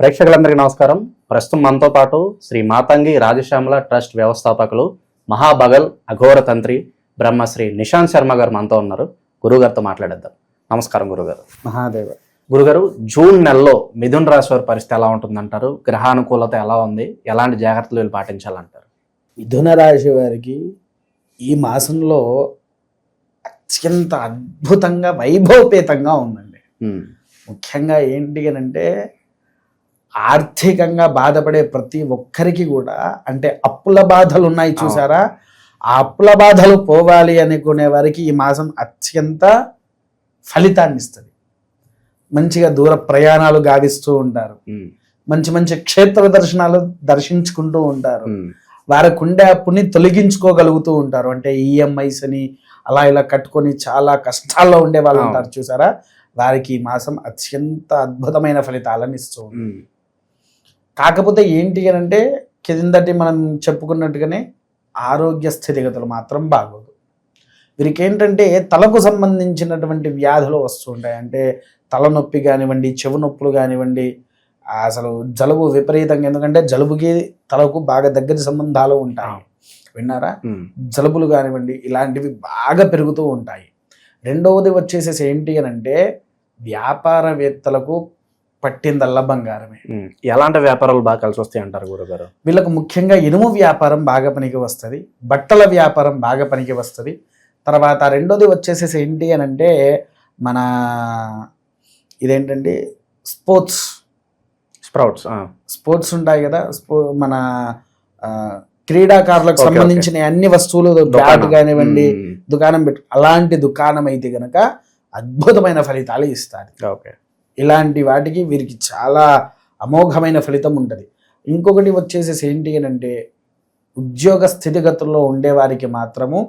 ప్రేక్షకులందరికీ నమస్కారం. ప్రస్తుతం మనతో పాటు శ్రీ మాతంగి రాజశ్యామల ట్రస్ట్ వ్యవస్థాపకులు మహాబగల్ అఘోర తంత్రి బ్రహ్మశ్రీ నిశాంత్ శర్మ గారు మనతో ఉన్నారు. గురుగారితో మాట్లాడేద్దాం. నమస్కారం గురుగారు. మహాదేవ. గురుగారు జూన్ నెలలో మిథున్ రాశి వారి పరిస్థితి ఎలా ఉంటుందంటారు? గ్రహానుకూలత ఎలా ఉంది? ఎలాంటి జాగ్రత్తలు వీళ్ళు పాటించాలంటారు? మిథున రాశి వారికి ఈ మాసంలో అత్యంత అద్భుతంగా వైభవపేతంగా ఉందండి. ముఖ్యంగా ఏంటి అని అంటే ఆర్థికంగా బాధపడే ప్రతి ఒక్కరికి కూడా అంటే అప్పుల బాధలు ఉన్నాయి చూసారా ఆ అప్పుల బాధలు పోవాలి అనుకునే వారికి ఈ మాసం అత్యంత ఫలితాన్ని ఇస్తుంది మంచిగా దూర ప్రయాణాలు గావిస్తూ ఉంటారు. మంచి మంచి క్షేత్ర దర్శనాలు దర్శించుకుంటూ ఉంటారు. వారికి ఉండే అప్పుని తొలగించుకోగలుగుతూ ఉంటారు. అంటే ఈఎంఐస్ అని అలా ఇలా కట్టుకొని చాలా కష్టాల్లో ఉండే వాళ్ళు. ఉంటారు చూసారా? వారికి ఈ మాసం అత్యంత అద్భుతమైన ఫలితాలను ఇస్తూ కాకపోతే ఏంటి అని అంటే కిందటి మనం చెప్పుకున్నట్టుగానే ఆరోగ్య స్థితిగతులు మాత్రం బాగోదు. వీరికి ఏంటంటే తలకు సంబంధించినటువంటి వ్యాధులు వస్తూ ఉంటాయి. అంటే తలనొప్పి కానివ్వండి చెవు నొప్పులు కానివ్వండి అసలు జలుబు విపరీతంగా ఎందుకంటే జలుబుకి తలకు బాగా దగ్గర సంబంధాలు ఉంటాయి. విన్నారా? జలుబులు కానివ్వండి ఇలాంటివి బాగా పెరుగుతూ ఉంటాయి. రెండవది వచ్చేసేసి ఏంటి అని అంటే వ్యాపారవేత్తలకు పట్టిందల్లా బంగారమే. ఎలాంటి వ్యాపారాలు బాగా కలిసి వస్తాయి అంటారు గురుగారు? వీళ్ళకు ముఖ్యంగా ఇనుము వ్యాపారం బాగా పనికి వస్తుంది బట్టల వ్యాపారం బాగా పనికి వస్తుంది. తర్వాత రెండోది వచ్చేసేసి ఏంటి అని అంటే మన ఇదేంటండి? స్పోర్ట్స్. స్ప్రౌట్స్ స్పోర్ట్స్ ఉంటాయి కదా స్పో మన ఆ, క్రీడాకారులకు సంబంధించిన అన్ని వస్తువులు బ్యాట్ కానివ్వండి దుకాణం పెట్టు అలాంటి దుకాణం అయితే గనక అద్భుతమైన ఫలితాలు ఇస్తారు ఓకే. ఇలాంటి వాటికి వీరికి చాలా అమోఘమైన ఫలితం ఉంటుంది. ఇంకొకటి వచ్చేసేసి ఏంటి అని అంటే ఉద్యోగ స్థితిగతుల్లో ఉండేవారికి మాత్రము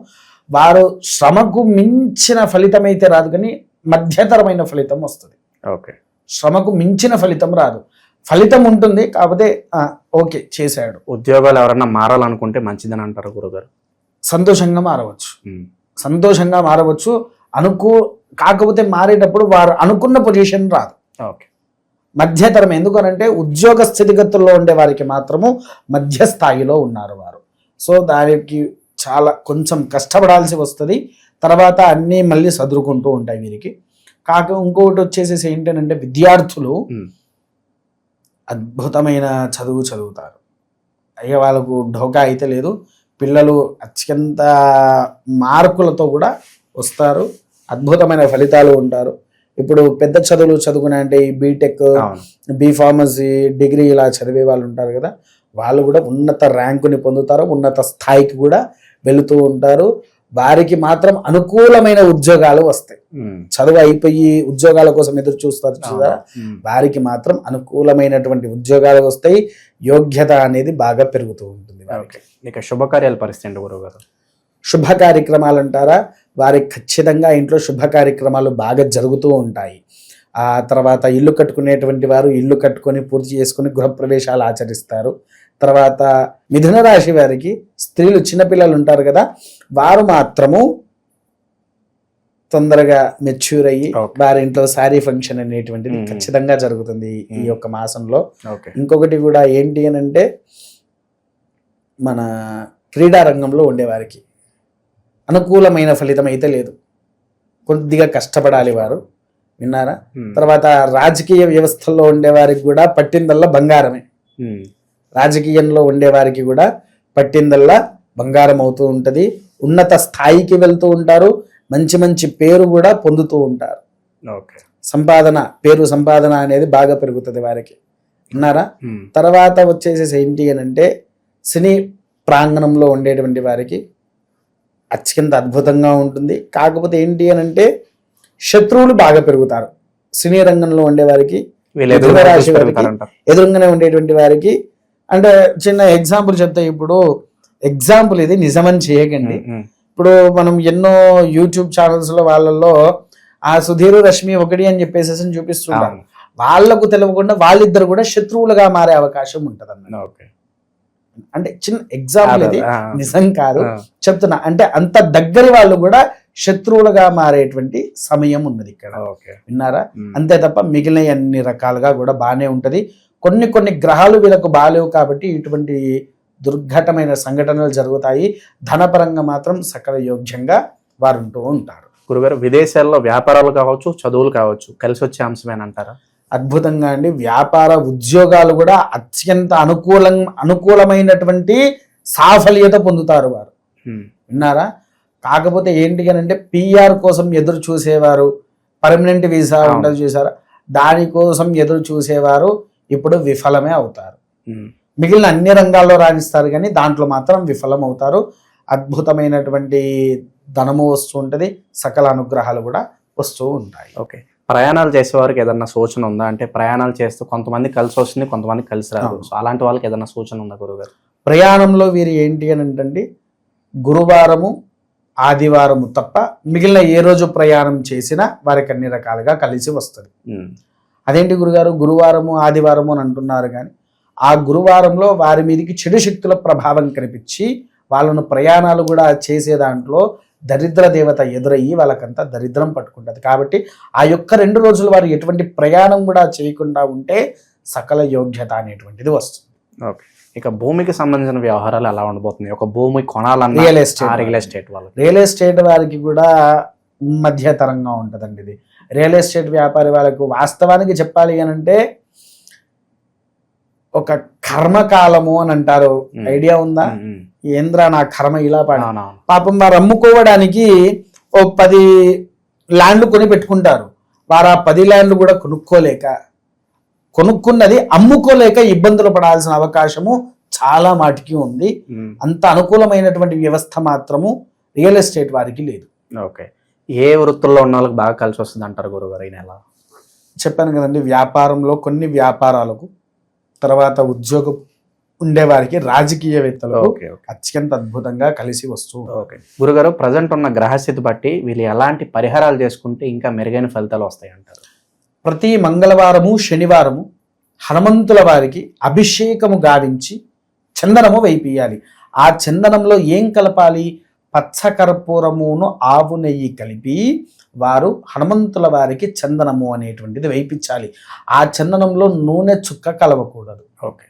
వారు శ్రమకు మించిన ఫలితం అయితే రాదు కానీ మధ్యతరమైన ఫలితం వస్తుంది. ఓకే. శ్రమకు మించిన ఫలితం రాదు. ఫలితం ఉంటుంది కాకపోతే ఓకే చేశాడు. ఉద్యోగాలు ఎవరన్నా మారాలనుకుంటే మంచిదని అంటారు గురుగారు? సంతోషంగా మారవచ్చు. సంతోషంగా మారవచ్చు. అనుకూ కాకపోతే మారేటప్పుడు వారు అనుకున్న పొజిషన్ రాదు. ఓకే. మధ్యతరం ఎందుకనంటే ఉద్యోగ స్థితిగతుల్లో ఉండే వారికి మాత్రము మధ్య స్థాయిలో ఉన్నారు వారు. సో దానికి చాలా కొంచెం కష్టపడాల్సి వస్తుంది. తర్వాత అన్నీ మళ్ళీ సదురుకుంటూ ఉంటాయి వీరికి. కాక ఇంకొకటి వచ్చేసేసి ఏంటంటే విద్యార్థులు అద్భుతమైన చదువు చదువుతారు. అయ్యే వాళ్ళకు ఢోకా అయితే లేదు. పిల్లలు అత్యంత మార్కులతో కూడా వస్తారు. అద్భుతమైన ఫలితాలు ఉంటారు. ఇప్పుడు పెద్ద చదువులు చదువుకునే అంటే ఈ బీటెక్ బీ ఫార్మసీ డిగ్రీ ఇలా చదివే వాళ్ళు ఉంటారు కదా వాళ్ళు కూడా ఉన్నత ర్యాంకుని పొందుతారు ఉన్నత స్థాయికి కూడా వెళుతూ ఉంటారు. వారికి మాత్రం అనుకూలమైన ఉద్యోగాలు వస్తాయి. చదువు అయిపోయి ఉద్యోగాల కోసం ఎదురు చూస్తారు చూదా వారికి మాత్రం అనుకూలమైనటువంటి ఉద్యోగాలు వస్తాయి. యోగ్యత అనేది బాగా పెరుగుతూ ఉంటుంది ఓకే. ఇక శుభకార్యాల పరిస్థితి అండి గురుగారు శుభ కార్యక్రమాలు అంటారా వారికి ఖచ్చితంగా ఇంట్లో శుభ కార్యక్రమాలు బాగా జరుగుతూ ఉంటాయి ఆ తర్వాత ఇల్లు కట్టుకునేటువంటి వారు ఇల్లు కట్టుకొని పూర్తి చేసుకుని గృహప్రవేశాలు ఆచరిస్తారు తర్వాత మిథున రాశి వారికి స్త్రీలు చిన్నపిల్లలు ఉంటారు కదా వారు మాత్రము తొందరగా మెచ్యూర్ అయ్యి. వారి ఇంట్లో శారీ ఫంక్షన్ అనేటువంటిది. ఖచ్చితంగా జరుగుతుంది ఈ. యొక్క మాసంలో ఇంకొకటి కూడా ఏంటి అని అంటే మన క్రీడా రంగంలో ఉండేవారికి అనుకూలమైన ఫలితం అయితే లేదు. కొద్దిగా కష్టపడాలి వారు. విన్నారా? తర్వాత రాజకీయ వ్యవస్థల్లో ఉండేవారికి కూడా పట్టిందల్లా బంగారమే. రాజకీయంలో ఉండేవారికి కూడా పట్టిందల్లా బంగారం అవుతూ ఉంటుంది. ఉన్నత స్థాయికి వెళ్తూ ఉంటారు. మంచి మంచి పేరు కూడా పొందుతూ ఉంటారు. సంపాదన పేరు సంపాదన అనేది బాగా పెరుగుతుంది వారికి. విన్నారా? తర్వాత వచ్చేసేసి ఏంటి అని అంటే సినీ ప్రాంగణంలో ఉండేటువంటి వారికి అత్యంత అద్భుతంగా ఉంటుంది. కాకపోతే ఏంటి అని అంటే శత్రువులు బాగా పెరుగుతారు. సినీ రంగంలో ఉండేవారికి రాశి వారికి ఎదురుగానే ఉండేటువంటి వారికి అంటే చిన్న ఎగ్జాంపుల్ చెప్తే ఇప్పుడు ఎగ్జాంపుల్ ఇది నిజమని చేయకండి. ఇప్పుడు మనం ఎన్నో యూట్యూబ్ ఛానల్స్లో వాళ్ళల్లో ఆ సుధీర్ రష్మి ఒకటి అని చెప్పేసి అవును. వాళ్ళకు తెలియకుండా వాళ్ళిద్దరు కూడా శత్రువులుగా మారే అవకాశం ఉంటది అన్నమాట ఓకే. అంటే చిన్న ఎగ్జాంపుల్ ఇది. నిజం కాదు. చెప్తున్నా. అంటే అంత దగ్గరి వాళ్ళు కూడా శత్రువులుగా మారేటువంటి సమయం ఉన్నది ఇక్కడ. ఓకే. విన్నారా? అంతే తప్ప మిగిలిన అన్ని రకాలుగా కూడా బాగానే ఉంటది. కొన్ని కొన్ని గ్రహాలు వీళ్ళకు బాలేవు కాబట్టి ఇటువంటి దుర్ఘటమైన సంఘటనలు జరుగుతాయి. ధనపరంగా మాత్రం సకల యోగ్యంగా వారు ఉంటూ ఉంటారు. గురుగారు విదేశాల్లో వ్యాపారాలు కావచ్చు చదువులు కావచ్చు కలిసి వచ్చే అంశమేనంటారా? అద్భుతంగా అండి. వ్యాపార ఉద్యోగాలు కూడా అత్యంత అనుకూలం అనుకూలమైనటువంటి సాఫల్యత పొందుతారు వారు. విన్నారా? కాకపోతే ఏంటి అని అంటే పిఆర్ కోసం ఎదురు చూసేవారు పర్మనెంట్ వీసా. ఉంటుంది చూసారా? దానికోసం ఎదురు చూసేవారు ఇప్పుడు విఫలమే అవుతారు. మిగిలిన అన్ని రంగాల్లో రాణిస్తారు కానీ దాంట్లో మాత్రం విఫలం అవుతారు అద్భుతమైనటువంటి ధనము వస్తూ ఉంటుంది సకల అనుగ్రహాలు కూడా వస్తూ ఉంటాయి. ఓకే. ప్రయాణాలు చేసేవారికి ఏదన్నా సూచన ఉందా? అంటే ప్రయాణాలు చేస్తూ కొంతమంది కలిసి వస్తుంది కొంతమంది కలిసి రాదు. సో అలాంటి వాళ్ళకి ఏదన్నా సూచన ఉందా గురుగారు ప్రయాణంలో వీరు ఏంటి అని అంటే గురువారము ఆదివారము తప్ప మిగిలిన ఏ రోజు ప్రయాణం చేసినా వారికి అన్ని రకాలుగా కలిసి వస్తుంది. అదేంటి గురుగారు? గురువారము ఆదివారము అని అంటున్నారు కానీ ఆ గురువారంలో వారి మీదకి చెడు శక్తుల ప్రభావం కనిపించి వాళ్ళను ప్రయాణాలు కూడా చేసే దాంట్లో దరిద్ర దేవత ఎదురయ్యి వాళ్ళకంతా దరిద్రం పట్టుకుంటుంది. కాబట్టి ఆ యొక్క రెండు రోజులు వారు ఎటువంటి ప్రయాణం కూడా చేయకుండా ఉంటే సకల యోగ్యత అనేటువంటిది వస్తుంది. ఓకే. ఇక భూమికి సంబంధించిన వ్యవహారాలు ఎలా ఉండబోతుంది ఒక భూమి కొనాలన్నా రియల్ ఎస్టేట్ రియల్ ఎస్టేట్ వాళ్ళకి. రియల్ ఎస్టేట్ వారికి కూడా మధ్యతరంగా ఉంటుందండి ఇది. రియల్ ఎస్టేట్ వ్యాపారి వాళ్ళకు వాస్తవానికి చెప్పాలి అని అంటే ఒక కర్మకాలము అని అంటారు. ఐడియా ఉందా? ఏంద్రా నా కర్మ ఇలా పడ? పాపం వారు అమ్ముకోవడానికి ఓ పది ల్యాండ్లు కొని పెట్టుకుంటారు. వారు ఆ పది ల్యాండ్లు కూడా కొనుక్కోలేక కొనుక్కున్నది అమ్ముకోలేక ఇబ్బందులు పడాల్సిన అవకాశము చాలా మాటికి ఉంది. అంత అనుకూలమైనటువంటి వ్యవస్థ మాత్రము రియల్ ఎస్టేట్ వారికి లేదు. ఓకే. ఏ వృత్తుల్లో ఉన్న వాళ్ళకి బాగా కలిసి వస్తుంది అంటారు గురుగారు ఈ నెల? చెప్పాను కదండి వ్యాపారంలో కొన్ని వ్యాపారాలకు తర్వాత ఉద్యోగం ఉండేవారికి ఓకే అత్యంత అద్భుతంగా కలిసి వస్తూ ఓకే. గురుగారు ప్రజెంట్ ఉన్న గ్రహస్థితి బట్టి వీళ్ళు ఎలాంటి పరిహారాలు చేసుకుంటే ఇంకా మెరుగైన ఫలితాలు వస్తాయి అంటారు ప్రతి మంగళవారము శనివారము హనుమంతుల వారికి అభిషేకము గావించి చందనము వేయిపియాలి ఆ చందనంలో ఏం కలపాలి? పచ్చకర్పూరమును ఆవు నెయ్యి కలిపి వారు హనుమంతుల వారికి చందనము అనేటువంటిది వేయించాలి. ఆ చందనంలో నూనె చుక్క కలవకూడదు. ఓకే.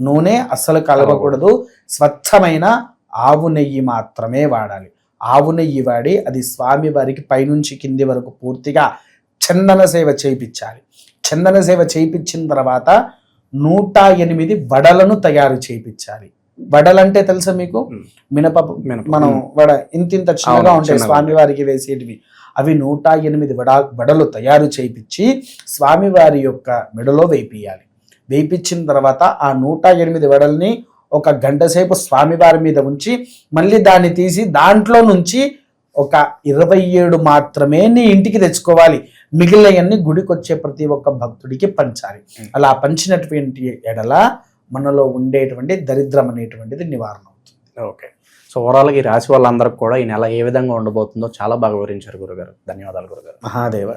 నూనె అస్సలు కలవకూడదు. స్వచ్ఛమైన ఆవు నెయ్యి మాత్రమే వాడాలి. ఆవు నెయ్యి వాడి అది స్వామి వారికి పైనుంచి కింది వరకు పూర్తిగా చందన సేవ చేయించాలి. చందన సేవ చేయించిన తర్వాత నూట ఎనిమిది వడలను తయారు చేయించాలి. వడలంటే తెలుసా మీకు. మినపప్పు మినప. మనం. వడ ఇంత ఇంత చిన్నగా ఉంటాయి చిన్నగా స్వామి వారికి వేసేటివి అవి నూట ఎనిమిది వడ వడలు తయారు చేయించి స్వామివారి యొక్క మెడలో వేపియాలి వేయించిన తర్వాత ఆ నూట ఎనిమిది వడల్ని ఒక గంట సేపు స్వామివారి మీద ఉంచి మళ్ళీ దాన్ని తీసి దాంట్లో నుంచి ఒక ఇరవై ఏడు మాత్రమే నీ ఇంటికి తెచ్చుకోవాలి మిగిలినవన్నీ గుడికి వచ్చే ప్రతి ఒక్క భక్తుడికి పంచాలి. అలా పంచినటువంటి ఎడల మనలో ఉండేటువంటి దరిద్రం అనేటువంటిది నివారణ అవుతుంది. ఓకే. సో ఓవరాల్గా ఈ రాశి వాళ్ళందరికీ కూడా ఈ నెల ఏ విధంగా ఉండబోతుందో చాలా బాగా వివరించారు గురుగారు. ధన్యవాదాలు గురుగారు. మహాదేవ.